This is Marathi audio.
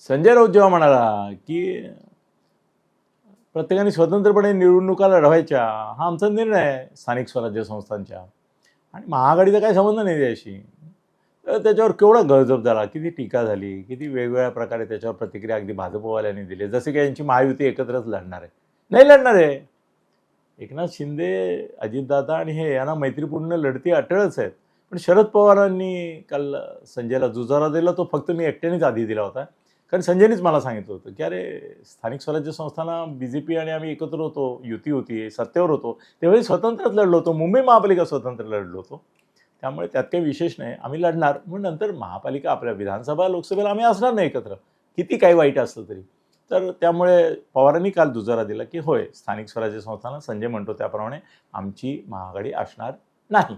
संजय राऊत जेव्हा म्हणाला की प्रत्येकाने स्वतंत्रपणे निवडणुका लढवायच्या हा आमचा निर्णय आहे स्थानिक स्वराज्य संस्थांच्या. आणि महाआघाडीचा काही संबंध नाही त्याशी तर त्याच्यावर केवढा गळजप झाला किती टीका झाली किती वेगवेगळ्या प्रकारे त्याच्यावर प्रतिक्रिया अगदी भाजपवाल्यांनी दिली जसे की यांची महायुती एकत्रच लढणार आहे. नाही लढणार आहे. एकनाथ शिंदे अजितदादा आणि हे यांना मैत्रीपूर्ण लढती अटळच आहेत. पण शरद पवारांनी काल संजयला जुजारा दिला तो फक्त मी एकट्यानेच आधी दिला होता. कारण संजयनेच मला सांगितलं होतं की अरे स्थानिक स्वराज्य संस्थांना बी जे पी आणि आम्ही एकत्र होतो युती होती सत्तेवर होतो. त्यावेळी स्वतंत्रच लढलो होतो मुंबई महापालिका स्वतंत्र लढलो होतो. त्यामुळे त्यात काही विशेष नाही आम्ही लढणार. मग नंतर महापालिका आपल्या विधानसभा लोकसभेला आम्ही असणार नाही एकत्र. किती काही वाईट असलं तरी. तर त्यामुळे पवारांनी काल दुजारा दिला की होय स्थानिक स्वराज्य संस्थांना संजय म्हणतो त्याप्रमाणे आमची महाआघाडी असणार नाही.